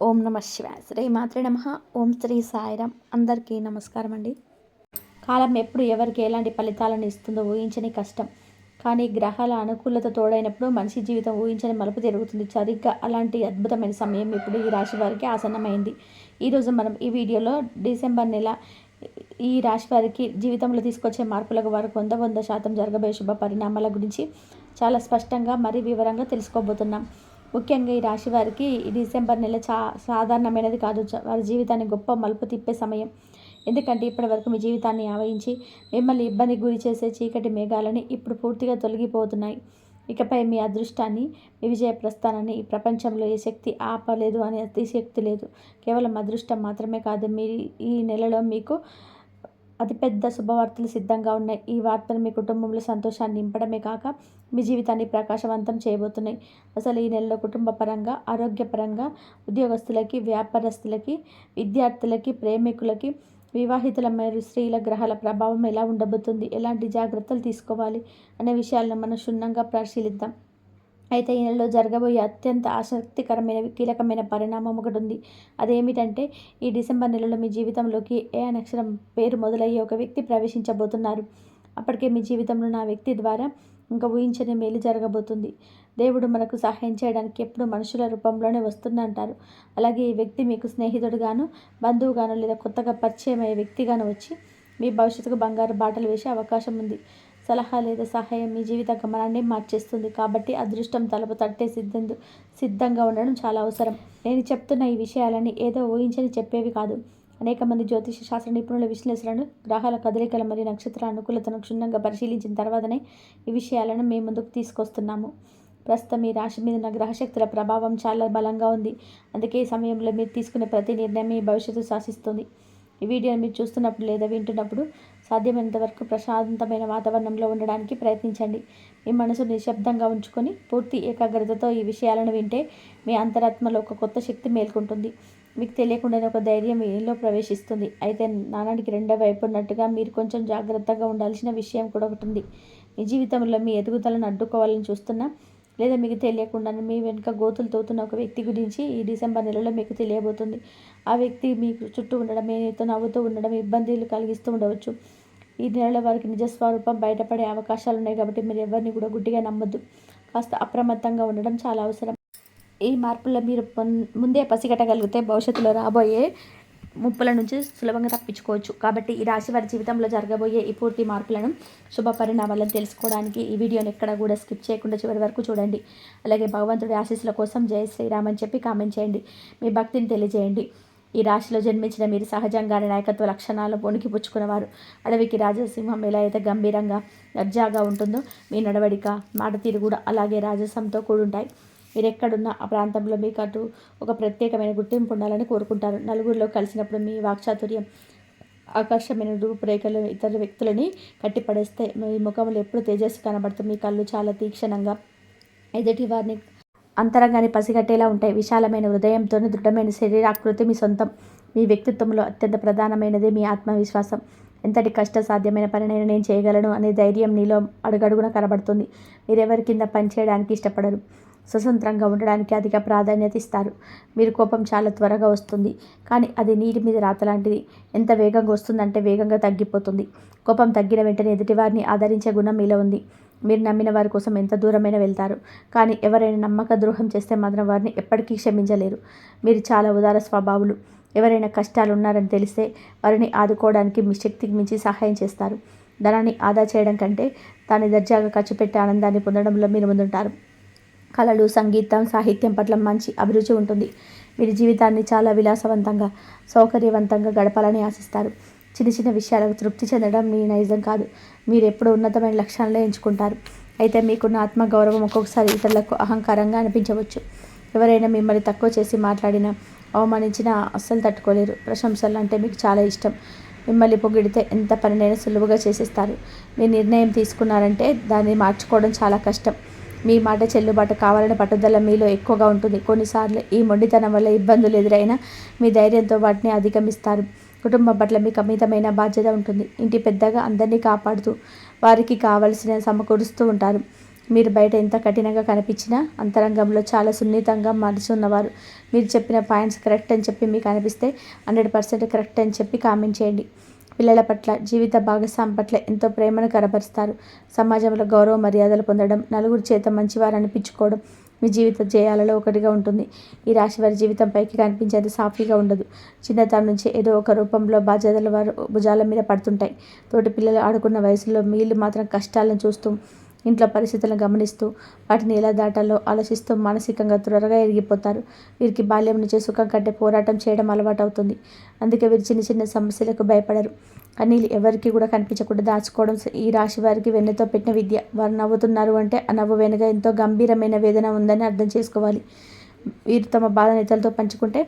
ఓం నమ శివాయ. శ్రీ మాత్రే నమ. ఓం శ్రీ సాయిరామ్ అందరికీ నమస్కారం అండి. కాలం ఎప్పుడు ఎవరికి ఎలాంటి ఫలితాలను ఇస్తుందో ఊహించని కష్టం. కానీ గ్రహాల అనుకూలత తోడైనప్పుడు మనిషి జీవితం ఊహించని మలుపు తిరుగుతుంది. సరిగ్గా అలాంటి అద్భుతమైన సమయం ఇప్పుడు ఈ రాశి వారికి ఆసన్నమైంది. ఈరోజు మనం ఈ వీడియోలో డిసెంబర్ నెల ఈ రాశి వారికి జీవితంలో తీసుకొచ్చే మార్పులకు వరకు వంద వంద శాతం జరగబోయే శుభ పరిణామాల గురించి చాలా స్పష్టంగా మరీ వివరంగా తెలుసుకోబోతున్నాం. ముఖ్యంగా ఈ రాశి వారికి ఈ డిసెంబర్ నెల చా సాధారణమైనది కాదు. వారి జీవితాన్ని గొప్ప మలుపు తిప్పే సమయం. ఎందుకంటే ఇప్పటి వరకు మీ జీవితాన్ని ఆవహించి మిమ్మల్ని ఇబ్బంది గురి చేసే చీకటి మేఘాలని ఇప్పుడు పూర్తిగా తొలగిపోతున్నాయి. ఇకపై మీ అదృష్టాన్ని మీ విజయ ప్రస్థానాన్ని ఈ ప్రపంచంలో ఏ శక్తి ఆపలేదు అనే అతిశక్తి లేదు. కేవలం అదృష్టం మాత్రమే కాదు మీ ఈ నెలలో మీకు అతిపెద్ద శుభవార్తలు సిద్ధంగా ఉన్నాయి. ఈ వార్తలు మీ కుటుంబంలో సంతోషాన్ని నింపడమే కాక మీ జీవితాన్ని ప్రకాశవంతం చేయబోతున్నాయి. అసలు ఈ నెలలో కుటుంబ పరంగా ఆరోగ్యపరంగా ఉద్యోగస్తులకి వ్యాపారస్తులకి విద్యార్థులకి ప్రేమికులకి వివాహితుల మరియు స్త్రీల గ్రహాల ప్రభావం ఎలా ఉండబోతుంది? ఎలాంటి జాగ్రత్తలు తీసుకోవాలి? అనే విషయాలను మనం క్షుణ్ణంగా పరిశీలిద్దాం. అయితే ఈ నెలలో జరగబోయే అత్యంత ఆసక్తికరమైన కీలకమైన పరిణామం ఒకటి ఉంది అదేమిటంటే ఈ డిసెంబర్ నెలలో మీ జీవితంలోకి ఏ అనక్షరం పేరు మొదలయ్యే ఒక వ్యక్తి ప్రవేశించబోతున్నారు. అప్పటికే మీ జీవితంలో నా వ్యక్తి ద్వారా ఇంకా ఊహించని మేలు జరగబోతుంది. దేవుడు మనకు సహాయం చేయడానికి ఎప్పుడు మనుషుల రూపంలోనే వస్తుందంటారు అలాగే ఈ వ్యక్తి మీకు స్నేహితుడుగాను బంధువుగాను లేదా కొత్తగా పరిచయం అయ్యే వ్యక్తిగాను వచ్చి మీ భవిష్యత్తుకు బంగారు బాటలు వేసే అవకాశం ఉంది. సలహా లేదా సహాయం మీ జీవిత గమనాన్ని మార్చేస్తుంది. కాబట్టి అదృష్టం తలుపు తట్టే సిద్ధందు సిద్ధంగా ఉండడం చాలా అవసరం. నేను చెప్తున్న ఈ విషయాలని ఏదో ఊహించని చెప్పేవి కాదు. అనేక మంది జ్యోతిష శాస్త్ర నిపుణుల విశ్లేషణను గ్రహాల కదలికల మరియు నక్షత్ర అనుకూలతను క్షుణ్ణంగా పరిశీలించిన తర్వాతనే ఈ విషయాలను మేము ముందుకు తీసుకొస్తున్నాము. ప్రస్తుతం మీ రాశి మీద ఉన్న గ్రహశక్తుల ప్రభావం చాలా బలంగా ఉంది. అందుకే ఈ సమయంలో మీరు తీసుకునే ప్రతి నిర్ణయం మీ భవిష్యత్తు శాసిస్తుంది. ఈ వీడియోని మీరు చూస్తున్నప్పుడు లేదా వింటున్నప్పుడు సాధ్యమైనంత వరకు ప్రశాంతమైన వాతావరణంలో ఉండడానికి ప్రయత్నించండి. మీ మనసు నిశ్శబ్దంగా ఉంచుకొని పూర్తి ఏకాగ్రతతో ఈ విషయాలను వింటే మీ అంతరాత్మలో ఒక కొత్త శక్తి మేల్కొంటుంది. మీకు తెలియకుండానే ఒక ధైర్యం మీలో ప్రవేశిస్తుంది. అయితే నానానికి రెండో వైపు ఉన్నట్టుగా మీరు కొంచెం జాగ్రత్తగా ఉండాల్సిన విషయం కూడా ఒకటి ఉంది. మీ జీవితంలో మీ ఎదుగుదలను అడ్డుకోవాలని చూస్తున్నా లేదా మీకు తెలియకుండానే మీ వెనుక గోతులు తోతున్న ఒక వ్యక్తి గురించి ఈ డిసెంబర్ నెలలో మీకు తెలియబోతుంది. ఆ వ్యక్తి మీకు చుట్టూ ఉండడం మీతో నవ్వుతూ ఉండడం ఇబ్బందులు కలిగిస్తూ ఉండవచ్చు. ఈ నెలలో వారికి నిజస్వరూపం బయటపడే అవకాశాలు ఉన్నాయి కాబట్టి మీరు ఎవరిని కూడా గుడ్డిగా నమ్మద్దు. కాస్త అప్రమత్తంగా ఉండడం చాలా అవసరం. ఈ మార్పుల్లో మీరు ముందే పసిగట్టగలిగితే భవిష్యత్తులో రాబోయే ముప్పుల నుంచి సులభంగా తప్పించుకోవచ్చు. కాబట్టి ఈ రాశి వారి జీవితంలో జరగబోయే ఈ పూర్తి మార్పులను శుభ పరిణామాలను తెలుసుకోవడానికి ఈ వీడియోని ఎక్కడ కూడా స్కిప్ చేయకుండా చివరి వరకు చూడండి. అలాగే భగవంతుడి ఆశీస్సుల కోసం జయ శ్రీరామ్ అని చెప్పి కామెంట్ చేయండి. మీ భక్తిని తెలియజేయండి. ఈ రాశిలో జన్మించిన మీరు సహజంగానే నాయకత్వ లక్షణాలు పొణికి పుచ్చుకున్నవారు. అడవికి రాజసింహం ఎలా అయితే గంభీరంగా దర్జాగా ఉంటుందో మీ నడవడిక మాట తీరు కూడా అలాగే రాజసంతో కూడుంటాయి. మీరు ఎక్కడున్న ఆ ప్రాంతంలో మీకు అటు ఒక ప్రత్యేకమైన గుర్తింపు ఉండాలని కోరుకుంటారు నలుగురిలో కలిసినప్పుడు మీ వాక్చాతుర్యం ఆకర్షమైన రూపురేఖలు ఇతర వ్యక్తులని కట్టిపడేస్తే మీ ముఖంలో ఎప్పుడు తేజస్సు కనబడుతుంది. మీ కళ్ళు చాలా తీక్షణంగా ఎదుటి వారిని అంతరంగాన్ని పసిగట్టేలా ఉంటాయి. విశాలమైన హృదయంతో దృఢమైన శరీరాకృతి మీ సొంతం. మీ వ్యక్తిత్వంలో అత్యంత ప్రధానమైనది మీ ఆత్మవిశ్వాసం. ఎంతటి కష్ట సాధ్యమైన పనినైనా నేను చేయగలను అనే ధైర్యం నీలో అడుగడుగున కనబడుతుంది. మీరెవరి కింద పనిచేయడానికి ఇష్టపడరు. స్వతంత్రంగా ఉండడానికి అధిక ప్రాధాన్యత ఇస్తారు. మీరు కోపం చాలా త్వరగా వస్తుంది. కానీ అది నీటి మీద రాత లాంటిది. ఎంత వేగంగా వస్తుందంటే వేగంగా తగ్గిపోతుంది. కోపం తగ్గిన వెంటనే ఎదుటివారిని ఆదరించే గుణం మీలో ఉంది. మీరు నమ్మిన వారి కోసం ఎంత దూరమైనా వెళ్తారు. కానీ ఎవరైనా నమ్మక ద్రోహం చేస్తే మాత్రం వారిని ఎప్పటికీ క్షమించలేరు. మీరు చాలా ఉదార స్వభావులు. ఎవరైనా కష్టాలు ఉన్నారని తెలిస్తే వారిని ఆదుకోవడానికి మీ శక్తికి మించి సహాయం చేస్తారు. ధనాన్ని ఆదా చేయడం కంటే దాన్ని దర్జాగా ఖర్చు పెట్టే ఆనందాన్ని పొందడంలో మీరు ముందుంటారు. కళలు సంగీతం సాహిత్యం పట్ల మంచి అభిరుచి ఉంటుంది. మీరు జీవితాన్ని చాలా విలాసవంతంగా సౌకర్యవంతంగా గడపాలని ఆశిస్తారు. చిన్న చిన్న విషయాలకు తృప్తి చెందడం మీ నైజం కాదు. మీరు ఎప్పుడు ఉన్నతమైన లక్ష్యాలనే ఎంచుకుంటారు. అయితే మీకున్న ఆత్మగౌరవం ఒక్కొక్కసారి ఇతరులకు అహంకారంగా అనిపించవచ్చు. ఎవరైనా మిమ్మల్ని తక్కువ చేసి మాట్లాడినా అవమానించినా అస్సలు తట్టుకోలేరు. ప్రశంసలు అంటే మీకు చాలా ఇష్టం. మిమ్మల్ని పొగిడితే ఎంత పనినైనా సులువుగా చేసేస్తారు. మీ నిర్ణయం తీసుకున్నారంటే దాన్ని మార్చుకోవడం చాలా కష్టం. మీ మాట చెల్లుబాటు కావాలనే పట్టుదల మీలో ఎక్కువగా ఉంటుంది. కొన్నిసార్లు ఈ మొండితనం వల్ల ఇబ్బందులు ఎదురైనా మీ ధైర్యంతో వాటిని అధిగమిస్తారు. కుటుంబం పట్ల మీకు అమితమైన బాధ్యత ఉంటుంది. ఇంటి పెద్దగా అందరినీ కాపాడుతూ వారికి కావలసిన సమకూరుస్తూ ఉంటారు. మీరు బయట ఎంత కఠినంగా కనిపించినా అంతరంగంలో చాలా సున్నితంగా మనసు ఉన్నవారు మీరు చెప్పిన పాయింట్స్ కరెక్ట్ అని చెప్పి మీకు అనిపిస్తే హండ్రెడ్ పర్సెంట్ కరెక్ట్ అని చెప్పి కామెంట్ చేయండి. పిల్లల పట్ల జీవిత భాగస్వామి పట్ల ఎంతో ప్రేమను కనబరుస్తారు. సమాజంలో గౌరవ మర్యాదలు పొందడం నలుగురు చేత మంచివారు అనిపించుకోవడం మీ జీవిత జయాలలో ఒకటిగా ఉంటుంది. ఈ రాశి వారి జీవితం పైకి కనిపించేది సాఫీగా ఉండదు. చిన్నతనం నుంచి ఏదో ఒక రూపంలో బాధ్యతలు వారు భుజాల మీద పడుతుంటాయి. తోటి పిల్లలు ఆడుకున్న వయసులో మీళ్ళు మాత్రం కష్టాలను చూస్తూ ఇంట్లో పరిస్థితులను గమనిస్తూ వాటిని ఎలా దాటాలో ఆలోచిస్తూ మానసికంగా త్వరగా ఎరిగిపోతారు. వీరికి బాల్యం నుంచి సుఖం కంటే పోరాటం చేయడం అలవాటు అవుతుంది అందుకే వీరు చిన్న చిన్న సమస్యలకు భయపడరు. అనిల్ ఎవరికి కూడా కనిపించకుండా దాచుకోవడం ఈ రాశి వారికి వెన్నెతో పెట్టిన విద్య. వారు నవ్వుతున్నారు అంటే ఆ నవ్వు వెనుక ఎంతో గంభీరమైన వేదన ఉందని అర్థం చేసుకోవాలి. వీరు తమ బాధను ఇతరులతో పంచుకుంటే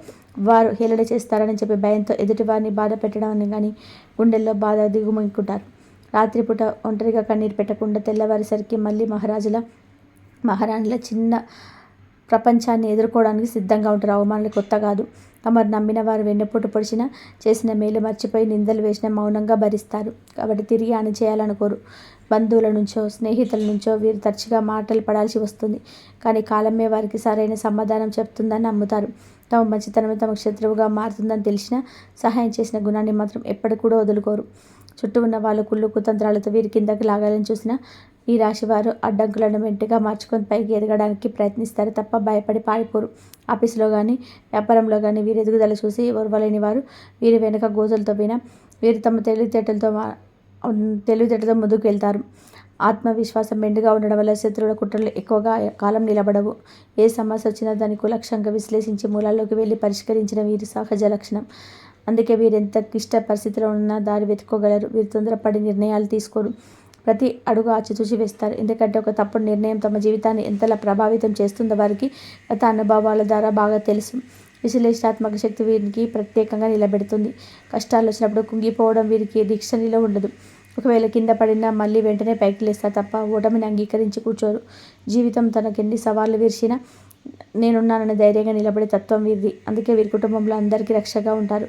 వారు హేళన చేస్తారని చెప్పి భయంతో ఎదుటి వారిని బాధ పెట్టడం కానీ గుండెల్లో బాధ దిగుముకుంటారు రాత్రిపూట ఒంటరిగా కన్నీరు పెట్టకుండా తెల్లవారేసరికి మళ్ళీ మహారాజుల మహారాణుల చిన్న ప్రపంచాన్ని ఎదుర్కోవడానికి సిద్ధంగా ఉంటారు. అవమానాలు కొత్త కాదు. తమరు నమ్మిన వారు వెన్నెపోటు పొడిచిన చేసిన మేలు మర్చిపోయి నిందలు వేసిన మౌనంగా భరిస్తారు. కాబట్టి తిరిగి అని చేయాలనుకోరు బంధువుల నుంచో స్నేహితుల నుంచో వీరు తరచుగా మాటలు పడాల్సి వస్తుంది. కానీ కాలమే వారికి సరైన సమాధానం చెప్తుందని నమ్ముతారు. తమ మంచితనమే తమ శత్రువుగా మారుతుందని తెలిసిన సహాయం చేసిన గుణాన్ని మాత్రం ఎప్పటికి కూడా వదులుకోరు. చుట్టూ ఉన్న వాళ్ళు కుళ్ళు కుతంత్రాలతో వీరి కిందకి లాగాలని చూసిన ఈ రాశివారు అడ్డంకులను మెంటిగా మార్చుకొని పైకి ఎదగడానికి ప్రయత్నిస్తారు తప్ప భయపడి పారిపోరు. ఆఫీసులో కానీ వ్యాపారంలో కానీ వీరి ఎదుగుదల చూసి ఓర్వలేని వారు వీరి వెనుక గోతులతో పోయిన వీరు తమ తెలివితేటలతో తెలివితేటలతో ముందుకు వెళ్తారు. ఆత్మవిశ్వాసం మెండుగా ఉండడం వల్ల శత్రువుల కుట్రలు ఎక్కువగా కాలం నిలబడవు. ఏ సమస్య వచ్చినా దాన్ని కులక్షంగా విశ్లేషించి మూలాల్లోకి వెళ్ళి పరిష్కరించిన వీరి సహజ లక్షణం అందుకే వీరు ఎంత క్లిష్ట పరిస్థితిలో ఉన్నా దారి వెతుక్కోగలరు వీరు తొందరపడి నిర్ణయాలు తీసుకోరు. ప్రతి అడుగు ఆచితూచి వేస్తారు. ఎందుకంటే ఒక తప్పుడు నిర్ణయం తమ జీవితాన్ని ఎంతలా ప్రభావితం చేస్తుందో వారికి గత అనుభవాల ద్వారా బాగా తెలుసు. విశ్లేషణాత్మక శక్తి వీరికి ప్రత్యేకంగా నిలబెడుతుంది. కష్టాలు వచ్చినప్పుడు కుంగిపోవడం వీరికి దీక్షణిలో ఉండదు. ఒకవేళ కింద పడినా మళ్ళీ వెంటనే పైకి లేస్తారు తప్ప ఓటమిని అంగీకరించి కూర్చోరు. జీవితం తనకు ఎన్ని సవాళ్ళు విరిచినా నేనున్నానని ధైర్యంగా నిలబడే తత్వం వీరిది. అందుకే వీరి కుటుంబంలో అందరికీ రక్షగా ఉంటారు.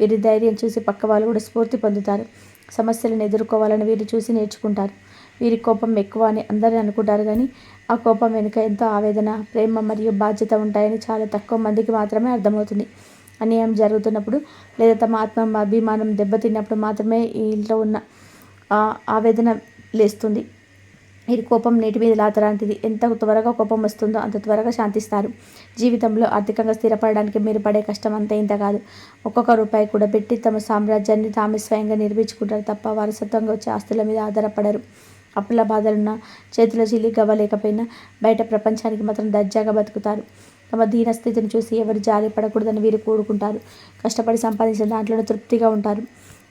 వీరి ధైర్యం చూసి పక్క వాళ్ళు కూడా స్ఫూర్తి పొందుతారు. సమస్యలను ఎదుర్కోవాలని వీరు చూసి నేర్చుకుంటారు. వీరి కోపం ఎక్కువ అని అందరూ అనుకుంటారు కానీ ఆ కోపం వెనుక ఎంతో ఆవేదన ప్రేమ మరియు బాధ్యత ఉంటాయని చాలా తక్కువ మందికి మాత్రమే అర్థమవుతుంది. అన్యాయం జరుగుతున్నప్పుడు లేదా తమ ఆత్మ అభిమానం దెబ్బతిన్నప్పుడు మాత్రమే ఈ ఇంట్లో ఉన్న ఆవేదన లేస్తుంది. వీరి కోపం నీటి మీద లాతలాంటిది ఎంత త్వరగా కోపం వస్తుందో అంత త్వరగా శాంతిస్తారు. జీవితంలో ఆర్థికంగా స్థిరపడడానికి మీరు పడే కష్టం అంతే ఇంత కాదు. ఒక్కొక్క రూపాయి కూడా పెట్టి తమ సామ్రాజ్యాన్ని తామే స్వయంగా నిర్మించుకుంటారు తప్ప వారసత్వంగా వచ్చే ఆస్తుల మీద ఆధారపడరు. అప్పుల బాధలున్న చేతిలో చిల్లి గవ్వలేకపోయినా బయట ప్రపంచానికి మాత్రం దర్జాగా బతుకుతారు. తమ దీనస్థితిని చూసి ఎవరు జాలి పడకూడదని వీరు కూడుకుంటారు కష్టపడి సంపాదించిన దాంట్లోనే తృప్తిగా ఉంటారు.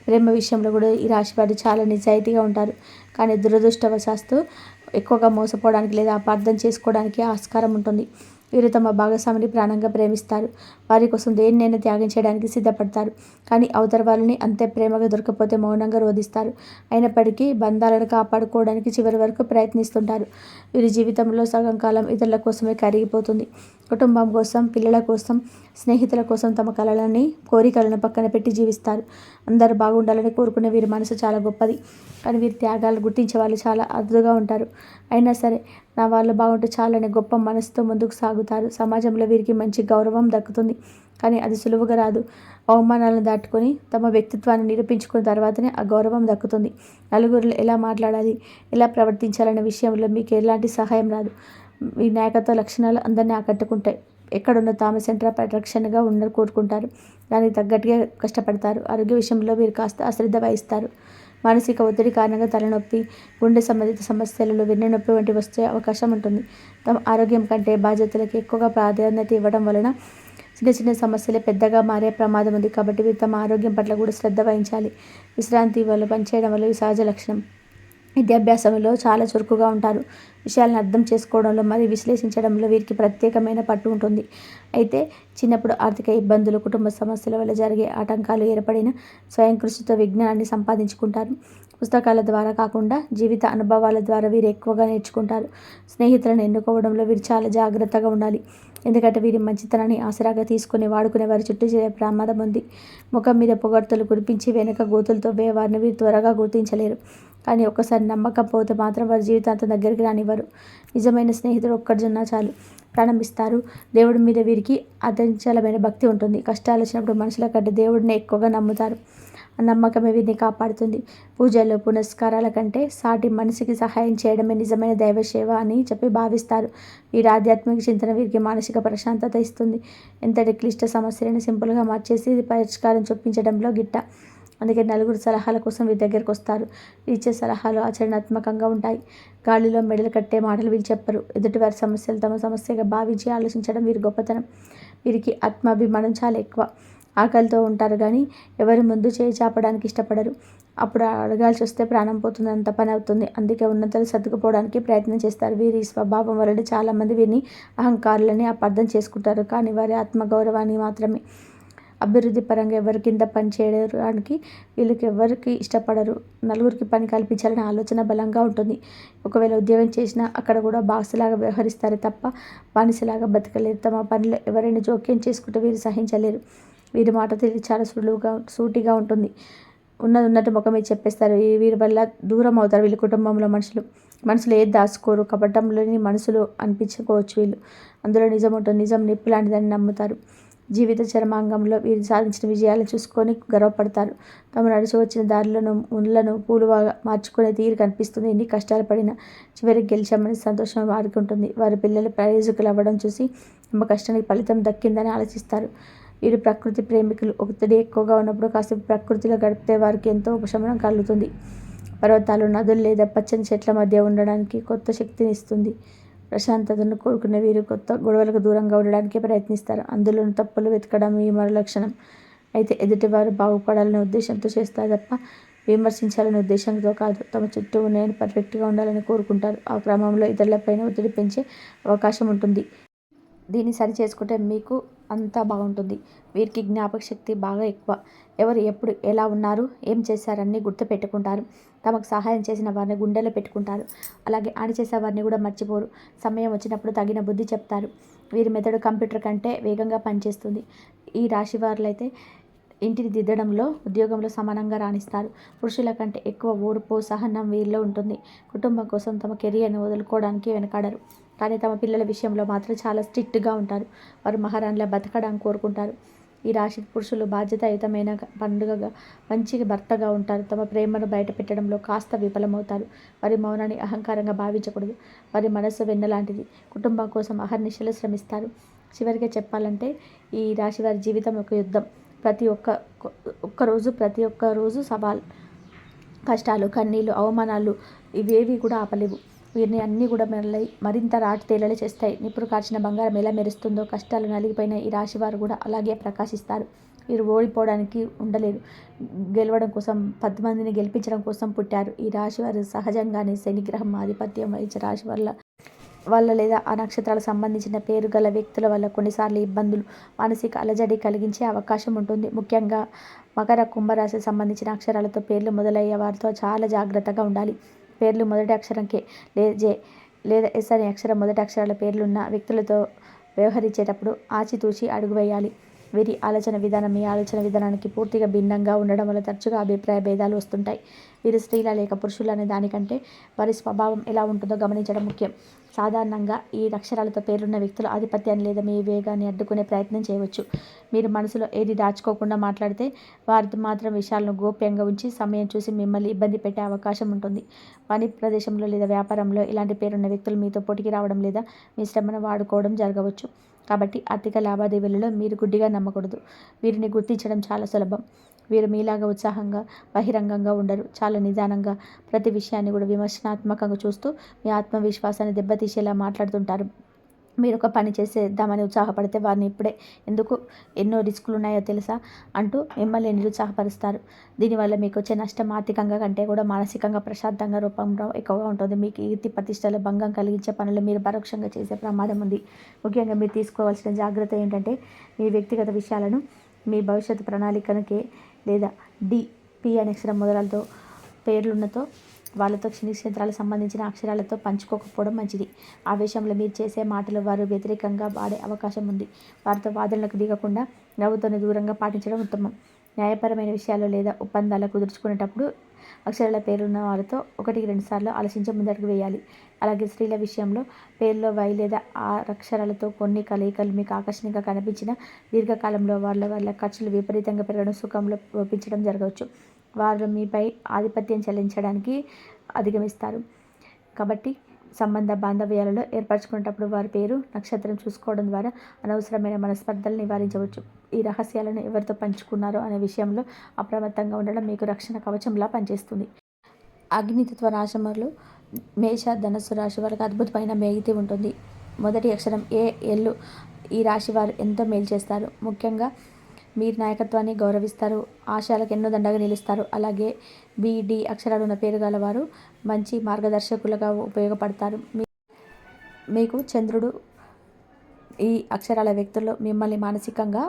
ప్రేమ విషయంలో కూడా ఈ రాశి వారు చాలా నిజాయితీగా ఉంటారు. కానీ దురదృష్టవశాస్తు ఎక్కువగా మోసపోవడానికి లేదా అపార్థం చేసుకోవడానికి ఆస్కారం ఉంటుంది. వీరు తమ భాగస్వామిని ప్రాణంగా ప్రేమిస్తారు. వారి కోసం దేన్నైనా త్యాగం చేయడానికి సిద్ధపడతారు. కానీ అవతల వాళ్ళని అంతే ప్రేమగా దొరకపోతే మౌనంగా రోధిస్తారు. అయినప్పటికీ బంధాలను కాపాడుకోవడానికి చివరి వరకు ప్రయత్నిస్తుంటారు. వీరి జీవితంలో సగం కాలం ఇతరుల కోసమే కరిగిపోతుంది. కుటుంబం కోసం పిల్లల కోసం స్నేహితుల కోసం తమ కళలని కోరికలను పక్కన పెట్టి జీవిస్తారు. అందరూ బాగుండాలని కోరుకునే వీరి మనసు చాలా గొప్పది. కానీ వీరి త్యాగాలు గుర్తించే వాళ్ళు చాలా అరుదుగా ఉంటారు. అయినా సరే నా వాళ్ళు బాగుంటే చాలనే గొప్ప మనసుతో ముందుకు సాగుతారు. సమాజంలో వీరికి మంచి గౌరవం దక్కుతుంది. కానీ అది సులువుగా రాదు. అవమానాలను దాటుకొని తమ వ్యక్తిత్వాన్ని నిరూపించుకున్న తర్వాతనే ఆ గౌరవం దక్కుతుంది. నలుగురిలో ఎలా మాట్లాడాలి ఎలా ప్రవర్తించాలనే విషయంలో మీకు ఎలాంటి సహాయం రాదు. మీ నాయకత్వ లక్షణాలు అందరినీ ఆకట్టుకుంటాయి. ఎక్కడున్న తామ సెంటర్ పరిరక్షణగా ఉన్న కోరుకుంటారు. దానికి తగ్గట్టుగా కష్టపడతారు. ఆరోగ్య విషయంలో వీరు కాస్త అశ్రద్ధ వహిస్తారు. మానసిక ఒత్తిడి కారణంగా తలనొప్పి గుండె సంబంధిత సమస్యలలో వెన్నెనొప్పి వంటి వచ్చే అవకాశం ఉంటుంది. తమ ఆరోగ్యం కంటే బాధ్యతలకు ఎక్కువగా ప్రాధాన్యత ఇవ్వడం వలన చిన్న చిన్న సమస్యలే పెద్దగా మారే ప్రమాదం ఉంది. కాబట్టి వీరు తమ ఆరోగ్యం పట్ల కూడా శ్రద్ధ వహించాలి. విశ్రాంతి వల్ల పనిచేయడం వల్ల సహజ లక్షణం. విద్యాభ్యాసంలో చాలా చురుకుగా ఉంటారు. విషయాలను అర్థం చేసుకోవడంలో మరియు విశ్లేషించడంలో వీరికి ప్రత్యేకమైన పట్టు ఉంటుంది. అయితే చిన్నప్పుడు ఆర్థిక ఇబ్బందులు కుటుంబ సమస్యల వల్ల జరిగే ఆటంకాలు ఏర్పడిన స్వయం కృషితో విజ్ఞానాన్ని సంపాదించుకుంటారు. పుస్తకాల ద్వారా కాకుండా జీవిత అనుభవాల ద్వారా వీరు ఎక్కువగా నేర్చుకుంటారు. స్నేహితులను ఎన్నుకోవడంలో వీరు చాలా జాగ్రత్తగా ఉండాలి. ఎందుకంటే వీరి మంచితనాన్ని ఆసరాగా తీసుకుని వాడుకునే వారి చుట్టూ చేరే ప్రమాదం ఉంది. ముఖం మీద పొగడ్తలు కురిపించి వెనుక గోతులతో వారిని వీరు త్వరగా గుర్తించలేరు. కానీ ఒక్కసారి నమ్మకం పోతే మాత్రం వారి జీవితాంతం దగ్గరికి రానివ్వరు. నిజమైన స్నేహితుడు ఒక్కడున్నా చాలు. ప్రారంభిస్తారు. దేవుడి మీద వీరికి అచంచలమైన భక్తి ఉంటుంది. కష్టాలు వచ్చినప్పుడు మనుషుల కంటే దేవుడిని ఎక్కువగా నమ్ముతారు. నమ్మకమే వీరిని కాపాడుతుంది. పూజలు పునస్కారాల కంటే సాటి మనిషికి సహాయం చేయడమే నిజమైన దైవ సేవ అని చెప్పి భావిస్తారు. వీరి ఆధ్యాత్మిక చింతన వీరికి మానసిక ప్రశాంతత ఇస్తుంది. ఎంతటి క్లిష్ట సమస్యలను సింపుల్గా మార్చేసి పరిష్కారం చూపించడంలో గిట్ట. అందుకే నలుగురు సలహాల కోసం వీరి దగ్గరకు వస్తారు. ఇచ్చే సలహాలు ఆచరణాత్మకంగా ఉంటాయి. గాలిలో మెడలు కట్టే మాటలు వీళ్ళు చెప్పరు. ఎదుటివారి సమస్యలు తమ సమస్యగా భావించి ఆలోచించడం వీరి గొప్పతనం. వీరికి ఆత్మాభిమానం చాలా ఎక్కువ. ఆకలితో ఉంటారు కానీ ఎవరి ముందు చేయి చాపడానికి ఇష్టపడరు. అప్పుడు అడగాల్సి వస్తే ప్రాణం పోతుంది అంత పని అవుతుంది. అందుకే ఉన్నతలు సర్దుకుపోవడానికి ప్రయత్నం చేస్తారు. వీరి స్వభావం వలన చాలామంది వీరిని అహంకారులని అపార్థం చేసుకుంటారు. కానీ వారి ఆత్మగౌరవాన్ని మాత్రమే. అభివృద్ధి పరంగా ఎవరి కింద పని చేయడానికి వీళ్ళకి ఎవరికి ఇష్టపడరు. నలుగురికి పని కల్పించాలనే ఆలోచన బలంగా ఉంటుంది. ఒకవేళ ఉద్యోగం చేసినా అక్కడ కూడా బాసులాగా వ్యవహరిస్తారు తప్ప బానిసలాగా బతకలేరు. తమ పనిలో ఎవరైనా జోక్యం చేసుకుంటే వీరు సహించలేరు. వీరి మాట తెలివి చాలా సులువుగా సూటిగా ఉంటుంది. ఉన్నది ఉన్నట్టు ముఖమే చెప్పేస్తారు. వీరి వల్ల దూరం అవుతారు వీళ్ళ కుటుంబంలో మనుషులు. మనసులు ఏది దాచుకోరు? కపటంలోని మనసులు అనిపించుకోవచ్చు వీళ్ళు. అందులో నిజం ఉంటుంది. నిజం నిప్పు లాంటిదని నమ్ముతారు. జీవిత చరమాంగంలో వీరు సాధించిన విజయాలను చూసుకొని గర్వపడతారు. తమ నడిచి వచ్చిన దారులను ముళ్ళను పూలుగా మార్చుకునే తీరు కనిపిస్తుంది. ఎన్ని కష్టాలు పడినా చివరికి గెలిచామని సంతోషం వారికి ఉంటుంది. వారి పిల్లలు ప్రయోజకులు అవ్వడం చూసి తమ కష్టానికి ఫలితం దక్కిందని ఆలోచిస్తారు. వీరు ప్రకృతి ప్రేమికులు. ఒత్తిడి ఎక్కువగా ఉన్నప్పుడు కాసేపు ప్రకృతిలో గడిపితే వారికి ఎంతో ఉపశమనం కలుగుతుంది. పర్వతాలు నదులు లేదా పచ్చని చెట్ల మధ్య ఉండడానికి కొత్త శక్తిని ఇస్తుంది. ప్రశాంతతను కోరుకునే వీరు కొత్త గొడవలకు దూరంగా ఉండడానికి ప్రయత్నిస్తారు. అందులోని తప్పులు వెతకడం ఈ మరో లక్షణం అయితే ఎదుటివారు బాగుపడాలనే ఉద్దేశంతో చేస్తారు తప్ప విమర్శించాలనే ఉద్దేశంతో కాదు. తమ చుట్టూ నేను పర్ఫెక్ట్గా ఉండాలని కోరుకుంటారు. ఆ క్రమంలో ఇతరులపైన ఒత్తిడి పెంచే అవకాశం ఉంటుంది. దీన్ని సరి చేసుకుంటే మీకు అంతా బాగుంటుంది. వీరికి జ్ఞాపక శక్తి బాగా ఎక్కువ. ఎవరు ఎప్పుడు ఎలా ఉన్నారు ఏం చేశారని గుర్తు పెట్టుకుంటారు తమకు సహాయం చేసిన వారిని గుండెలో పెట్టుకుంటారు. అలాగే ఆడి చేసే వారిని కూడా మర్చిపోరు. సమయం వచ్చినప్పుడు తగిన బుద్ధి చెప్తారు. వీరి మెదడు కంప్యూటర్ కంటే వేగంగా పనిచేస్తుంది. ఈ రాశి వారులైతే ఇంటిని దిద్దడంలో ఉద్యోగంలో సమానంగా రాణిస్తారు. పురుషుల కంటే ఎక్కువ ఓర్పు సహనం వీరిలో ఉంటుంది. కుటుంబం కోసం తమ కెరియర్ని వదులుకోవడానికి వెనకాడరు. కానీ తమ పిల్లల విషయంలో మాత్రం చాలా స్ట్రిక్ట్గా ఉంటారు. వారు మహారాణిలా బతకడానికి కోరుకుంటారు. ఈ రాశి పురుషులు బాధ్యతాయుతమైన పండుగగా మంచి భర్తగా ఉంటారు. తమ ప్రేమను బయట పెట్టడంలో కాస్త విఫలమవుతారు. వారి మౌనాన్ని అహంకారంగా భావించకూడదు. వారి మనస్సు వెన్నలాంటిది కుటుంబం కోసం అహర్నిశలు శ్రమిస్తారు. చివరిగా చెప్పాలంటే ఈ రాశి వారి జీవితం ఒక యుద్ధం. ప్రతి ఒక్క ఒక్కరోజు ప్రతి ఒక్క రోజు సవాల్ కష్టాలు కన్నీళ్ళు అవమానాలు ఇవేవి కూడా ఆపలేవు. వీరిని అన్నీ కూడా మెరలై మరింత రాటి తేలలు చేస్తాయి. నిప్పుడు కాచిన బంగారం ఎలా మెరుస్తుందో కష్టాలు నలిగిపోయిన ఈ రాశివారు కూడా అలాగే ప్రకాశిస్తారు. వీరు ఓడిపోవడానికి ఉండలేరు. గెలవడం కోసం పది మందిని గెలిపించడం కోసం పుట్టారు. ఈ రాశి వారు సహజంగానే శనిగ్రహం ఆధిపత్యం వహించే రాశి వల్ల వల్ల లేదా ఆ నక్షత్రాలకు సంబంధించిన పేరు గల వ్యక్తుల వల్ల కొన్నిసార్లు ఇబ్బందులు మానసిక అలజడి కలిగించే అవకాశం ఉంటుంది. ముఖ్యంగా మకర కుంభరాశి సంబంధించిన అక్షరాలతో పేర్లు మొదలయ్యే వారితో చాలా జాగ్రత్తగా ఉండాలి. పేర్లు మొదటి అక్షరం కే జే లేదా ఎస్ అనే అక్షరం మొదటి అక్షరాల పేర్లున్న వ్యక్తులతో వ్యవహరించేటప్పుడు ఆచితూచి అడుగు వేయాలి వీరి ఆలోచన విధానం మీ ఆలోచన విధానానికి పూర్తిగా భిన్నంగా ఉండడం వల్ల తరచుగా అభిప్రాయ భేదాలు వస్తుంటాయి. వీరు స్త్రీల లేక పురుషులు అనే దానికంటే వారి స్వభావం ఎలా ఉంటుందో గమనించడం ముఖ్యం. సాధారణంగా ఈ అక్షరాలతో పేరున్న వ్యక్తులు ఆధిపత్యాన్ని లేదా మీ వేగాన్ని అడ్డుకునే ప్రయత్నం చేయవచ్చు. మీరు మనసులో ఏది దాచుకోకుండా మాట్లాడితే వారితో మాత్రం విషయాలను గోప్యంగా ఉంచి సమయం చూసి మిమ్మల్ని ఇబ్బంది పెట్టే అవకాశం ఉంటుంది. పని ప్రదేశంలో లేదా వ్యాపారంలో ఇలాంటి పేరున్న వ్యక్తులు మీతో పోటీకి రావడం లేదా మీ శ్రమను వాడుకోవడం జరగవచ్చు. కాబట్టి ఆర్థిక లావాదేవీలలో మీరు గుడ్డిగా నమ్మకూడదు. వీరిని గుర్తించడం చాలా సులభం. వీరు మీలాగా ఉత్సాహంగా బహిరంగంగా ఉండరు. చాలా నిదానంగా ప్రతి విషయాన్ని కూడా విమర్శనాత్మకంగా చూస్తూ మీ ఆత్మవిశ్వాసాన్ని దెబ్బతీసేలా మాట్లాడుతుంటారు. మీరు ఒక పని చేసేద్దామని ఉత్సాహపడితే వారిని ఇప్పుడే ఎందుకు ఎన్నో రిస్కులు ఉన్నాయో తెలుసా? అంటూ మిమ్మల్ని నిరుత్సాహపరుస్తారు. దీనివల్ల మీకు వచ్చే నష్టం ఆర్థికంగా కంటే కూడా మానసికంగా ప్రశాంతంగా రూపంలో ఎక్కువగా ఉంటుంది. మీకు కీర్తి ప్రతిష్టలు భంగం కలిగించే పనులు మీరు పరోక్షంగా చేసే ప్రమాదం ఉంది. ముఖ్యంగా మీరు తీసుకోవాల్సిన జాగ్రత్త ఏంటంటే మీ వ్యక్తిగత విషయాలను మీ భవిష్యత్తు ప్రణాళికనకే లేదా డి పి అనే అక్షరం మొదలతో పేర్లున్నతో వాళ్ళతో క్షేత్రాలకు సంబంధించిన అక్షరాలతో పంచుకోకపోవడం మంచిది. ఆ విషయంలో మీరు చేసే మాటలు వారు వ్యతిరేకంగా వాడే అవకాశం ఉంది. వారితో వాదనలకు దిగకుండా నవ్వుతోని దూరంగా పాటించడం ఉత్తమం. న్యాయపరమైన విషయాలు లేదా ఒప్పందాలు కుదుర్చుకునేటప్పుడు అక్షరాల పేరున్న వారితో ఒకటికి రెండుసార్లు ఆలోచించి ముందడుగు వేయాలి. అలాగే స్త్రీల విషయంలో పేర్లో వై లేదా ఆ అక్షరాలతో కొన్ని కలయికలు మీకు ఆకర్షణీయంగా కనిపించిన దీర్ఘకాలంలో వాళ్ళ వాళ్ళ ఖర్చులు విపరీతంగా పెరగడం సుఖంలో ఒప్పించడం జరగవచ్చు. వారు మీపై ఆధిపత్యం చెల్లించడానికి అధిగమిస్తారు. కాబట్టి సంబంధ బాంధవ్యాలలో ఏర్పరచుకునేటప్పుడు వారి పేరు నక్షత్రం చూసుకోవడం ద్వారా అనవసరమైన మనస్పర్ధలు నివారించవచ్చు. ఈ రహస్యాలను ఎవరితో పంచుకున్నారో అనే విషయంలో అప్రమత్తంగా ఉండడం మీకు రక్షణ కవచంలా పనిచేస్తుంది. అగ్నితత్వ రాశములు మేష ధనస్సు రాశి వారికి అద్భుతమైన మేగితి ఉంటుంది. మొదటి అక్షరం ఏ ఎల్లు ఈ రాశి వారు ఎంతో మేలు చేస్తారు. ముఖ్యంగా మీరు నాయకత్వాన్ని గౌరవిస్తారు. ఆశయాలకు ఎన్నో దండగా నిలుస్తారు. అలాగే బిడి అక్షరాలు ఉన్న పేరు గలవారు మంచి మార్గదర్శకులుగా ఉపయోగపడతారు. మీకు చంద్రుడు ఈ అక్షరాల వ్యక్తుల్లో మిమ్మల్ని మానసికంగా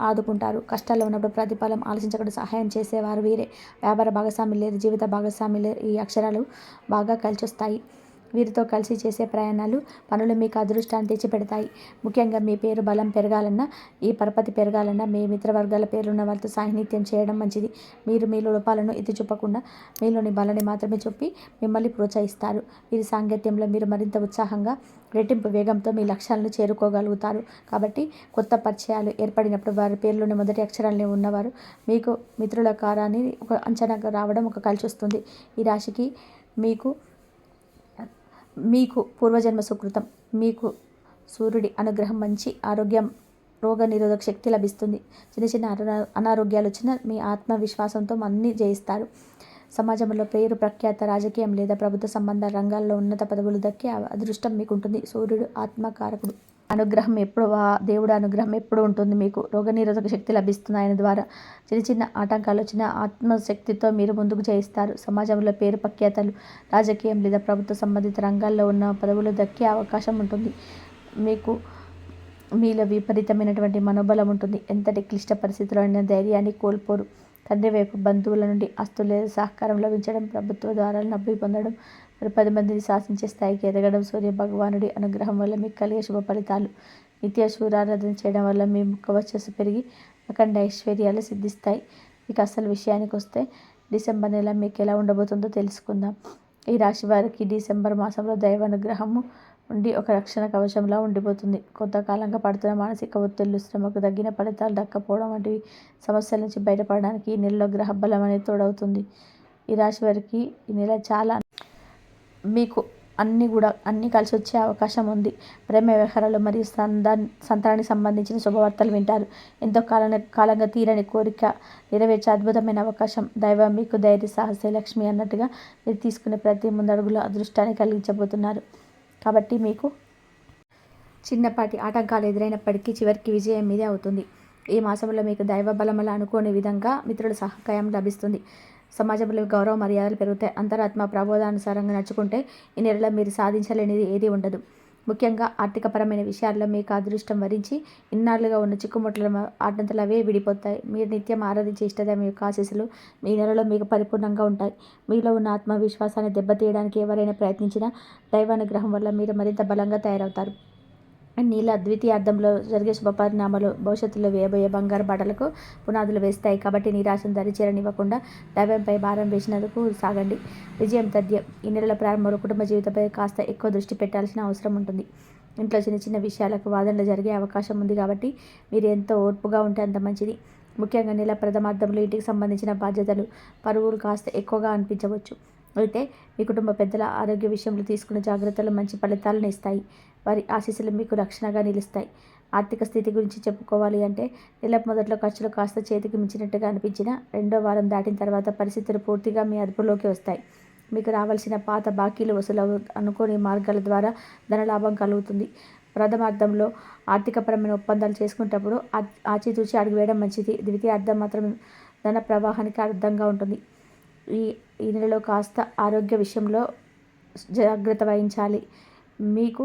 ఆదుకుంటారు. కష్టాల్లో ఉన్నప్పుడు ప్రతిఫలం ఆలోచించకుండా సహాయం చేసేవారు వీరే. వ్యాపార భాగస్వామి లేదు జీవిత భాగస్వామి లేదు. ఈ అక్షరాలు బాగా కలిసి వస్తాయి వీరితో కలిసి చేసే ప్రయాణాలు పనులు మీకు అదృష్టాన్ని తెచ్చిపెడతాయి. ముఖ్యంగా మీ పేరు బలం పెరగాలన్నా ఈ పరపతి పెరగాలన్నా మీ మిత్రవర్గాల పేర్లున్న వారితో సాహిత్యం చేయడం మంచిది. మీరు మీ లోపాలను ఎత్తి చూపకుండా మీలోని బలని మాత్రమే చెప్పి మిమ్మల్ని ప్రోత్సహిస్తారు. వీరి సాంగత్యంలో మీరు మరింత ఉత్సాహంగా రెట్టింపు వేగంతో మీ లక్ష్యాలను చేరుకోగలుగుతారు. కాబట్టి కొత్త పరిచయాలు ఏర్పడినప్పుడు వారి పేర్లోని మొదటి అక్షరాలని ఉన్నవారు మీకు మిత్రుల కారాన్ని ఒక అంచనాగా రావడం ఒక కలిసి వస్తుంది ఈ రాశికి మీకు మీకు పూర్వజన్మ సుకృతం. మీకు సూర్యుడి అనుగ్రహం మంచి ఆరోగ్యం రోగ నిరోధక శక్తి లభిస్తుంది. చిన్న చిన్న అనారోగ్యాలు వచ్చిన మీ ఆత్మవిశ్వాసంతో అన్ని జయిస్తారు. సమాజంలో పేరు ప్రఖ్యాత రాజకీయం లేదా ప్రభుత్వ సంబంధ రంగాల్లో ఉన్నత పదవులు దక్కే అదృష్టం మీకు ఉంటుంది సూర్యుడు ఆత్మకారకుడు. అనుగ్రహం ఎప్పుడు దేవుడు అనుగ్రహం ఎప్పుడు ఉంటుంది. మీకు రోగనిరోధక శక్తి లభిస్తుంది ఆయన ద్వారా. చిన్న చిన్న ఆటంకాలు వచ్చిన ఆత్మశక్తితో మీరు ముందుకు చేయిస్తారు. సమాజంలో పేరు ప్రఖ్యాతలు రాజకీయం లేదా ప్రభుత్వ సంబంధిత రంగాల్లో ఉన్న పదవులు దక్కే అవకాశం ఉంటుంది. మీకు మీలో విపరీతమైనటువంటి మనోబలం ఉంటుంది. ఎంతటి క్లిష్ట పరిస్థితుల్లో అయినా ధైర్యాన్ని కోల్పోరు. తండ్రి వైపు బంధువుల నుండి ఆస్తులు లేదా సహకారం లభించడం ప్రభుత్వ ద్వారా నబ్బి పొందడం మరి పది మందిని శాసించే స్థాయికి ఎదగడం సూర్య భగవానుడి అనుగ్రహం వల్ల మీకు కలిగే శుభ ఫలితాలు. నిత్య సూర్యారాధన చేయడం వల్ల మీ ముఖ వచ్చస్సు పెరిగి అఖండ ఐశ్వర్యాలు సిద్ధిస్తాయి. మీకు అసలు విషయానికి వస్తే డిసెంబర్ నెల మీకు ఎలా ఉండబోతుందో తెలుసుకుందాం. ఈ రాశి వారికి డిసెంబర్ మాసంలో దైవ అనుగ్రహము ఉండి ఒక రక్షణ కవచంలా ఉండిపోతుంది. కొంతకాలంగా పడుతున్న మానసిక ఒత్తిళ్ళు శ్రమకు తగ్గిన ఫలితాలు దక్కపోవడం వంటివి సమస్యల నుంచి బయటపడడానికి ఈ నెలలో గ్రహ బలం అనేది తోడవుతుంది. ఈ రాశి వారికి ఈ నెల చాలా మీకు అన్నీ కూడా అన్నీ కలిసి వచ్చే అవకాశం ఉంది. ప్రేమ వ్యవహారాలు మరియు సందా సంతానానికి సంబంధించిన శుభవార్తలు వింటారు. ఎంతో కాలం కాలంగా తీరని కోరిక నెరవేర్చే అద్భుతమైన అవకాశం. దైవం మీకు ధైర్య సాహస లక్ష్మి అన్నట్టుగా మీరు తీసుకునే ప్రతి ముందడుగులో అదృష్టాన్ని కలిగించబోతున్నారు. కాబట్టి మీకు చిన్నపాటి ఆటంకాలు ఎదురైనప్పటికీ చివరికి విజయం మీదే అవుతుంది. ఈ మాసంలో మీకు దైవ బలమల అనుకోని విధంగా మిత్రుల సహకారం లభిస్తుంది. సమాజంలో గౌరవ మర్యాదలు పెరుగుతాయి. అంతరాత్మ ప్రబోధానుసారంగా నడుచుకుంటే ఈ నెలలో మీరు సాధించలేనిది ఏది ఉండదు. ముఖ్యంగా ఆర్థికపరమైన విషయాల్లో మీకు అదృష్టం వరించి ఇన్నాళ్ళుగా ఉన్న చిక్కుముట్ల ఆటంతలు అవే విడిపోతాయి. మీరు నిత్యం ఆరాధించే ఇష్టదైవం యొక్క ఆశీస్సులు మీ నెలలో మీకు పరిపూర్ణంగా ఉంటాయి. మీలో ఉన్న ఆత్మవిశ్వాసాన్ని దెబ్బతీయడానికి ఎవరైనా ప్రయత్నించినా దైవానుగ్రహం వల్ల మీరు మరింత బలంగా తయారవుతారు. నీళ్ళ ద్వితీయార్థంలో జరిగే శుభపరిణామాలు భవిష్యత్తులో వేయబోయే బంగారు బట్టలకు పునాదులు వేస్తాయి. కాబట్టి నిరాశను దరిచేరనివ్వకుండా దైవంపై భారం వేసినందుకు సాగండి. విజయం తథ్యం. ఈ నెలల ప్రారంభంలో కుటుంబ జీవితంపై కాస్త ఎక్కువ దృష్టి పెట్టాల్సిన అవసరం ఉంటుంది. ఇంట్లో చిన్న చిన్న విషయాలకు వాదనలు జరిగే అవకాశం ఉంది కాబట్టి మీరు ఎంతో ఓర్పుగా ఉంటే అంత మంచిది. ముఖ్యంగా నెల ప్రథమార్థంలో ఇంటికి సంబంధించిన బాధ్యతలు పరుగులు కాస్త ఎక్కువగా అనిపించవచ్చు. అయితే మీ కుటుంబ పెద్దల ఆరోగ్య విషయంలో తీసుకున్న జాగ్రత్తలు మంచి ఫలితాలను ఇస్తాయి. వారి ఆశీస్సులు మీకు రక్షణగా నిలుస్తాయి. ఆర్థిక స్థితి గురించి చెప్పుకోవాలి అంటే నెల మొదట్లో ఖర్చులు కాస్త చేతికి మించినట్టుగా అనిపించిన రెండో వారం దాటిన తర్వాత పరిస్థితులు పూర్తిగా మీ అదుపులోకి వస్తాయి. మీకు రావాల్సిన పాత బాకీలు వసూలు అనుకోని మార్గాల ద్వారా ధనలాభం కలుగుతుంది. ప్రథమార్థంలో ఆర్థికపరమైన ఒప్పందాలు చేసుకునేటప్పుడు ఆచితూచి అడుగువేయడం మంచిది. ద్వితీయ అర్థం మాత్రం ధన ప్రవాహానికి అర్థంగా ఉంటుంది. ఈ ఈ నెలలో కాస్త ఆరోగ్య విషయంలో జాగ్రత్త వహించాలి. మీకు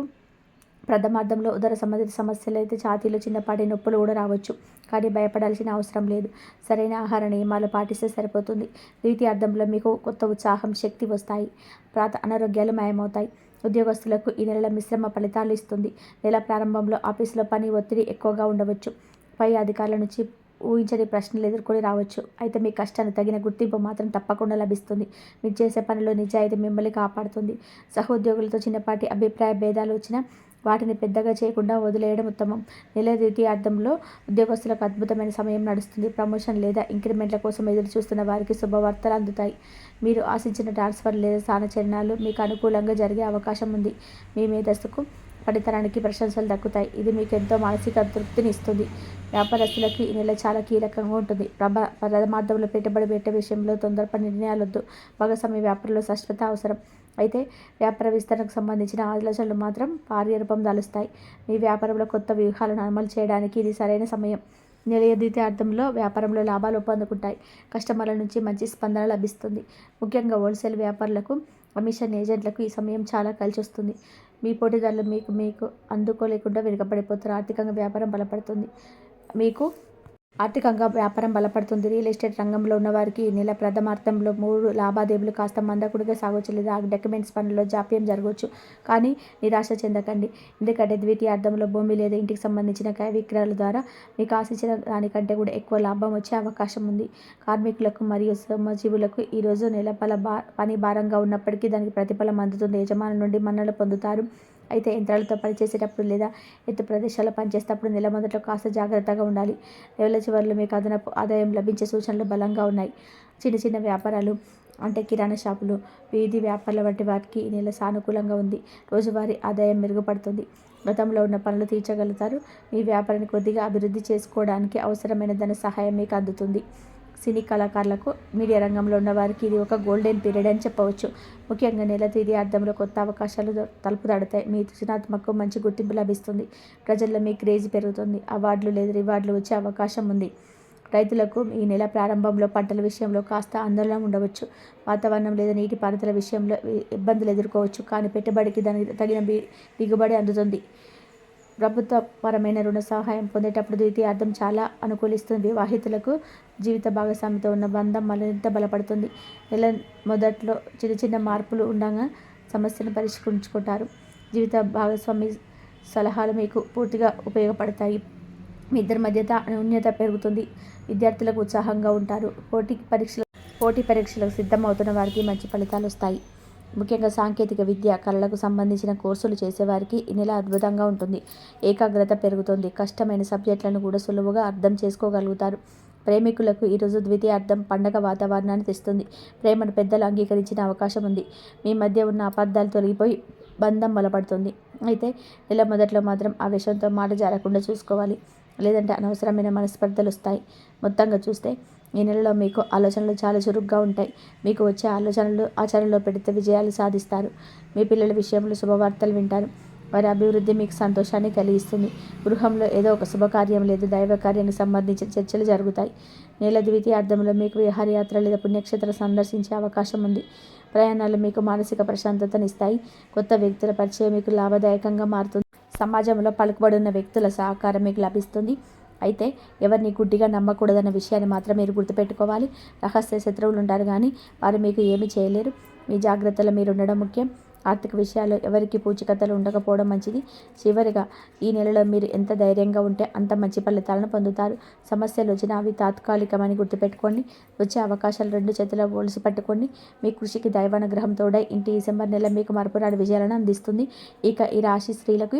ప్రథమార్థంలో ఉదర సంబంధిత సమస్యలు అయితే ఛాతీలో చిన్నపాటి నొప్పులు కూడా రావచ్చు. కానీ భయపడాల్సిన అవసరం లేదు. సరైన ఆహార నియమాలు పాటిస్తే సరిపోతుంది. ద్వితీయార్థంలో మీకు కొత్త ఉత్సాహం శక్తి వస్తాయి. ప్రాత అనారోగ్యాలు మాయమవుతాయి. ఉద్యోగస్తులకు ఈ నెల మిశ్రమ ఫలితాలు ఇస్తుంది. నెల ప్రారంభంలో ఆఫీసులో పని ఒత్తిడి ఎక్కువగా ఉండవచ్చు. పై అధికారుల నుంచి ఊహించని ప్రశ్నలు ఎదుర్కొని రావచ్చు. అయితే మీ కష్టానికి తగిన గుర్తింపు మాత్రం తప్పకుండా లభిస్తుంది. మీరు చేసే పనిలో నిజాయితీ మిమ్మల్ని కాపాడుతుంది. సహోద్యోగులతో చిన్నపాటి అభిప్రాయ భేదాలు వచ్చినా వాటిని పెద్దగా చేయకుండా వదిలేయడం ఉత్తమం. నెల ద్వితీయార్థంలో ఉద్యోగస్తులకు అద్భుతమైన సమయం నడుస్తుంది. ప్రమోషన్ లేదా ఇంక్రిమెంట్ల కోసం ఎదురు చూస్తున్న వారికి శుభవార్తలు అందుతాయి. మీరు ఆశించిన ట్రాన్స్ఫర్ లేదా స్థానచరణాలు మీకు అనుకూలంగా జరిగే అవకాశం ఉంది. మీ మేధస్సుకు ఫలితానికి ప్రశంసలు దక్కుతాయి. ఇది మీకు ఎంతో మానసిక తృప్తిని ఇస్తుంది. వ్యాపారస్తులకు ఈ నెల చాలా కీలకంగా ఉంటుంది. ప్రభ పరమార్థంలో పెట్టుబడి పెట్టే విషయంలో తొందరపడి నిర్ణయాలొద్దు. భాగస్వామి వ్యాపారంలో స్పష్టత అవసరం. అయితే వ్యాపార విస్తరణకు సంబంధించిన ఆలోచనలు మాత్రం కార్యరూపం దాలుస్తాయి. మీ వ్యాపారంలో కొత్త వ్యూహాలను అమలు చేయడానికి ఇది సరైన సమయం. నిలయ అర్థంలో వ్యాపారంలో లాభాలు పొందుకుంటాయి కస్టమర్ల నుంచి మంచి స్పందన లభిస్తుంది. ముఖ్యంగా హోల్సేల్ వ్యాపారులకు కమిషన్ ఏజెంట్లకు ఈ సమయం చాలా కలిసి వస్తుంది మీ పోటీదారులు మీకు మీకు అందుకోలేకుండా వెనుకబడిపోతారు. ఆర్థికంగా వ్యాపారం బలపడుతుంది. మీకు ఆర్థికంగా వ్యాపారం బలపడుతుంది. రియల్ ఎస్టేట్ రంగంలో ఉన్నవారికి ఈ నెల ప్రథమార్థంలో మూడు లావాదేవీలు కాస్త మందకుడిగా సాగొచ్చు లేదా డాక్యుమెంట్స్ పనుల్లో జాప్యం జరగవచ్చు కానీ నిరాశ చెందకండి. ఎందుకంటే ద్వితీయార్థంలో భూమి లేదా ఇంటికి సంబంధించిన క్రయ విక్రయాల ద్వారా మీకు ఆశించిన దానికంటే కూడా ఎక్కువ లాభం వచ్చే అవకాశం ఉంది. కార్మికులకు మరియు శ్రమజీవులకు ఈరోజు నెల పల బా పని భారంగా ఉన్నప్పటికీ దానికి ప్రతిఫలం అందుతుంది. యజమాని నుండి మన్నలు పొందుతారు. అయితే యంత్రాలతో పనిచేసేటప్పుడు లేదా ఎత్తు ప్రదేశాల్లో పనిచేసేటప్పుడు నెల మొదట్లో కాస్త జాగ్రత్తగా ఉండాలి. నెల చివరిలో మీకు అదనపు ఆదాయం లభించే సూచనలు బలంగా ఉన్నాయి. చిన్న చిన్న వ్యాపారాలు అంటే కిరాణా షాపులు వీధి వ్యాపారాల వంటి వాటికి ఈ నెల సానుకూలంగా ఉంది. రోజువారీ ఆదాయం మెరుగుపడుతుంది. గతంలో ఉన్న పనులు తీర్చగలుగుతారు. మీ వ్యాపారాన్ని కొద్దిగా అభివృద్ధి చేసుకోవడానికి అవసరమైన ధన సహాయం మీకు అందుతుంది. సినీ కళాకారులకు మీడియా రంగంలో ఉన్న వారికి ఇది ఒక గోల్డెన్ పీరియడ్ అని చెప్పవచ్చు. ముఖ్యంగా నెల తేదీ అర్థంలో కొత్త అవకాశాలు తలుపు దాడుతాయి మీ సృజనాత్మకు మంచి గుర్తింపు లభిస్తుంది. ప్రజల్లో మీ క్రేజ్ పెరుగుతుంది. అవార్డులు లేదా రివార్డులు వచ్చే అవకాశం ఉంది. రైతులకు ఈ నెల ప్రారంభంలో పంటల విషయంలో కాస్త ఆందోళన ఉండవచ్చు. వాతావరణం లేదా నీటి పారుదల విషయంలో ఇబ్బందులు ఎదుర్కోవచ్చు. కానీ పెట్టుబడికి దానికి తగిన దిగుబడి అందుతుంది. ప్రభుత్వపరమైన రుణ సహాయం పొందేటప్పుడు ద్వితీయార్థం చాలా అనుకూలిస్తుంది. వివాహితులకు జీవిత భాగస్వామితో ఉన్న బంధం మరింత బలపడుతుంది. నెల మొదట్లో చిన్న చిన్న మార్పులు ఉండగా సమస్యను పరిష్కరించుకుంటారు. జీవిత భాగస్వామి సలహాలు మీకు పూర్తిగా ఉపయోగపడతాయి. మీ ఇద్దరి మధ్యత అన్యోన్యత పెరుగుతుంది. విద్యార్థులకు ఉత్సాహంగా ఉంటారు. పోటీ పరీక్షలు పోటీ పరీక్షలకు సిద్ధమవుతున్న వారికి మంచి ఫలితాలు వస్తాయి. ముఖ్యంగా సాంకేతిక విద్య కళలకు సంబంధించిన కోర్సులు చేసేవారికి ఈ నెల అద్భుతంగా ఉంటుంది. ఏకాగ్రత పెరుగుతుంది. కష్టమైన సబ్జెక్టులను కూడా సులువుగా అర్థం చేసుకోగలుగుతారు. ప్రేమికులకు ఈరోజు ద్వితీయార్థం పండగ వాతావరణాన్ని తెస్తుంది. ప్రేమను పెద్దలు అంగీకరించిన అవకాశం ఉంది. మీ మధ్య ఉన్న అపార్థాలు తొలగిపోయి బంధం బలపడుతుంది. అయితే నెల మొదట్లో మాత్రం ఆ విషయంతో మాట జారకుండా చూసుకోవాలి. లేదంటే అనవసరమైన మనస్పర్ధలు వస్తాయి. మొత్తంగా చూస్తే ఈ నెలలో మీకు ఆలోచనలు చాలా చురుగ్గా ఉంటాయి. మీకు వచ్చే ఆలోచనలు ఆచరణలో పెడితే విజయాలు సాధిస్తారు. మీ పిల్లల విషయంలో శుభవార్తలు వింటారు. వారి అభివృద్ధి మీకు సంతోషాన్ని కలిగిస్తుంది. గృహంలో ఏదో ఒక శుభకార్యం లేదా దైవ కార్యానికి సంబంధించిన చర్చలు జరుగుతాయి. నేల ద్వితీయార్థంలో మీకు విహారయాత్ర లేదా పుణ్యక్షేత్ర సందర్శించే అవకాశం ఉంది. ప్రయాణాలు మీకు మానసిక ప్రశాంతతనిస్తాయి కొత్త వ్యక్తుల పరిచయం మీకు లాభదాయకంగా మారుతుంది. సమాజంలో పలుకుబడున్న వ్యక్తుల సహకారం మీకు లభిస్తుంది. అయితే ఎవరిని గుడ్డిగా నమ్మకూడదన్న విషయాన్ని మాత్రం మీరు గుర్తుపెట్టుకోవాలి. రహస్య శత్రువులు ఉంటారు కానీ వారు మీకు ఏమీ చేయలేరు. మీ జాగ్రత్తలో మీరు ఉండడం ముఖ్యం. ఆర్థిక విషయాల్లో ఎవరికి పూచికతలు ఉండకపోవడం మంచిది. చివరిగా ఈ నెలలో మీరు ఎంత ధైర్యంగా ఉంటే అంత మంచి ఫలితాలను పొందుతారు. సమస్యలు వచ్చినా అవి తాత్కాలికమని గుర్తుపెట్టుకోండి. వచ్చే అవకాశాలు రెండు చేతుల్లో ఒలిసి పట్టుకోండి. మీ కృషికి దైవానుగ్రహం తోడై ఇంటి డిసెంబర్ నెల మీకు మరపురాని విజయాలను అందిస్తుంది. ఇక ఈ రాశి స్త్రీలకు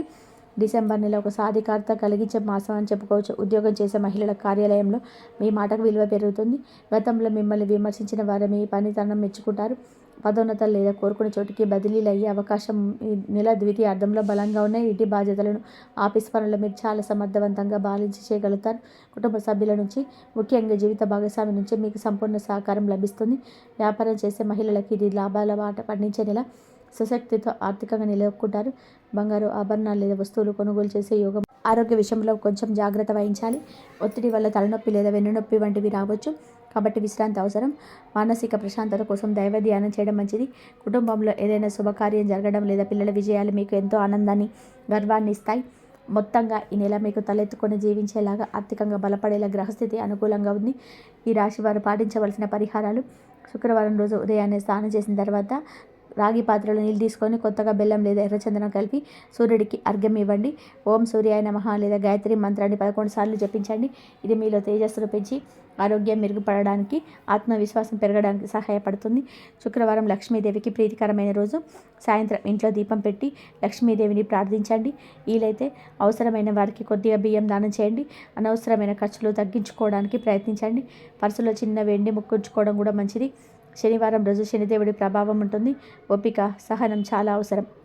డిసెంబర్ నెల ఒక సాధికారత కలిగించే మాసం అని చెప్పుకోవచ్చు. ఉద్యోగం చేసే మహిళల కార్యాలయంలో మీ మాటకు విలువ పెరుగుతుంది. గతంలో మిమ్మల్ని విమర్శించిన వారు మీ పనితనం మెచ్చుకుంటారు. పదోన్నతలు లేదా కోరుకునే చోటికి బదిలీలు అయ్యే అవకాశం ఈ నెల ద్వితీయ అర్థంలో బలంగా ఉన్నాయి. ఇంటి బాధ్యతలను ఆఫీస్ పనులు మీరు చాలా సమర్థవంతంగా బాలించి చేయగలుగుతారు. కుటుంబ సభ్యుల నుంచి ముఖ్యంగా జీవిత భాగస్వామి నుంచి మీకు సంపూర్ణ సహకారం లభిస్తుంది. వ్యాపారం చేసే మహిళలకి ఇది లాభాల బాట పండించే నెల. సశక్తితో ఆర్థికంగా నిలదొక్కుంటారు బంగారు ఆభరణాలు లేదా వస్తువులు కొనుగోలు చేసే యోగం ఆరోగ్య విషయంలో కొంచెం జాగ్రత్త వహించాలి. ఒత్తిడి వల్ల తలనొప్పి లేదా వెన్నునొప్పి వంటివి రావచ్చు. కాబట్టి విశ్రాంతి అవసరం. మానసిక ప్రశాంతత కోసం దైవ ధ్యానం చేయడం మంచిది. కుటుంబంలో ఏదైనా శుభకార్యం జరగడం లేదా పిల్లల విజయాలు మీకు ఎంతో ఆనందాన్ని గర్వాన్ని ఇస్తాయి. మొత్తంగా ఈ నెల మీకు తలెత్తుకొని జీవించేలాగా ఆర్థికంగా బలపడేలా గ్రహస్థితి అనుకూలంగా ఉంది. ఈ రాశి వారు పాటించవలసిన పరిహారాలు. శుక్రవారం రోజు ఉదయాన్నే స్నానం చేసిన తర్వాత రాగి పాత్రలో నీళ్ళు తీసుకొని కొత్తగా బెల్లం లేదా ఎర్రచందనం కలిపి సూర్యుడికి అర్ఘ్యం ఇవ్వండి. ఓం సూర్యాయ నమః లేదా గాయత్రి మంత్రాన్ని పదకొండు సార్లు జపించండి. ఇది మీలో తేజస్సును పెంచి ఆరోగ్యం మెరుగుపడడానికి ఆత్మవిశ్వాసం పెరగడానికి సహాయపడుతుంది. శుక్రవారం లక్ష్మీదేవికి ప్రీతికరమైన రోజు. సాయంత్రం ఇంట్లో దీపం పెట్టి లక్ష్మీదేవిని ప్రార్థించండి. వీలైతే అవసరమైన వారికి కొద్దిగా బియ్యం దానం చేయండి. అనవసరమైన ఖర్చులు తగ్గించుకోవడానికి ప్రయత్నించండి. పర్సులో చిన్న వెండి ముక్కుంచుకోవడం కూడా మంచిది. శనివారం రోజు శనిదేవుడి ప్రభావం ఉంటుంది. ఓపిక సహనం చాలా అవసరం.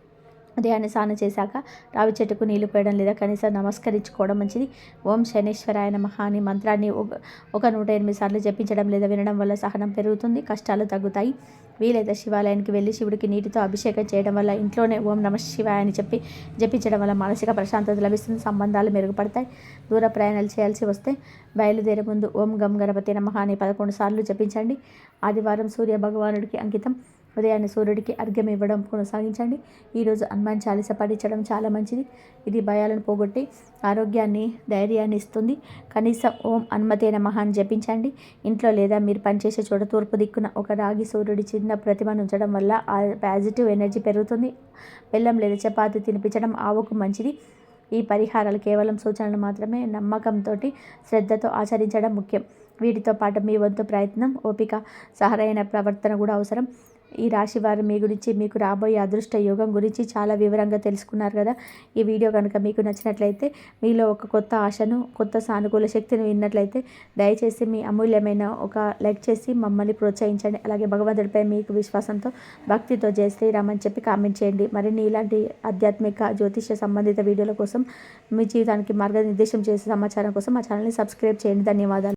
ఉదయాన్నే స్నానం చేశాక రావి చెట్టుకు నీళ్ళు పోయడం లేదా కనీసం నమస్కరించుకోవడం మంచిది. ఓం శనేశ్వరాయ నమః అని మంత్రాన్ని ఒక- ఒక నూట ఎనిమిది సార్లు జపించడం లేదా వినడం వల్ల సహనం పెరుగుతుంది కష్టాలు తగ్గుతాయి. వీలైతే శివాలయానికి వెళ్ళి శివుడికి నీటితో అభిషేకం చేయడం వల్ల ఇంట్లోనే ఓం నమ శివాయ అని చెప్పి జపించడం వల్ల మానసిక ప్రశాంతత లభిస్తుంది సంబంధాలు మెరుగుపడతాయి. దూర ప్రయాణాలు చేయాల్సి వస్తే బయలుదేరే ముందు ఓం గం గణపతి నమః అని పదకొండు సార్లు జపించండి. ఆదివారం సూర్య భగవానుడికి అంకితం. ఉదయాన్నే సూర్యుడికి అర్ఘ్యం ఇవ్వడం కొనసాగించండి. ఈరోజు హనుమాన్ చాలీస పఠించడం చాలా మంచిది. ఇది భయాలను పోగొట్టి ఆరోగ్యాన్ని ధైర్యాన్ని ఇస్తుంది. కనీసం ఓం హనుమతే నమః జపించండి. ఇంట్లో లేదా మీరు పనిచేసే చోట తూర్పు దిక్కున ఒక రాగి సూర్యుడి చిన్న ప్రతిమను ఉంచడం వల్ల ఆ పాజిటివ్ ఎనర్జీ పెరుగుతుంది. బెల్లం లేదా చపాతి తినిపించడం ఆవుకు మంచిది. ఈ పరిహారాలు కేవలం సూచనలు మాత్రమే. నమ్మకంతో శ్రద్ధతో ఆచరించడం ముఖ్యం. వీటితో పాటు మీ వంతు ప్రయత్నం ఓపిక సహరైన ప్రవర్తన కూడా అవసరం. ఈ రాశి వారు మీ గురించి మీకు రాబోయే అదృష్ట యోగం గురించి చాలా వివరంగా తెలుసుకున్నారు కదా. ఈ వీడియో కనుక మీకు నచ్చినట్లయితే మీలో ఒక కొత్త ఆశను కొత్త సానుకూల శక్తిని విన్నట్లయితే దయచేసి మీ అమూల్యమైన ఒక లైక్ చేసి మమ్మల్ని ప్రోత్సహించండి. అలాగే భగవంతుడిపై మీకు విశ్వాసంతో భక్తితో జయ శ్రీరామని చెప్పి కామెంట్ చేయండి. మరిన్ని ఇలాంటి ఆధ్యాత్మిక జ్యోతిష సంబంధిత వీడియోల కోసం మీ జీవితానికి మార్గనిర్దేశం చేసే సమాచారం కోసం మా ఛానల్ని సబ్స్క్రైబ్ చేయండి. ధన్యవాదాలు.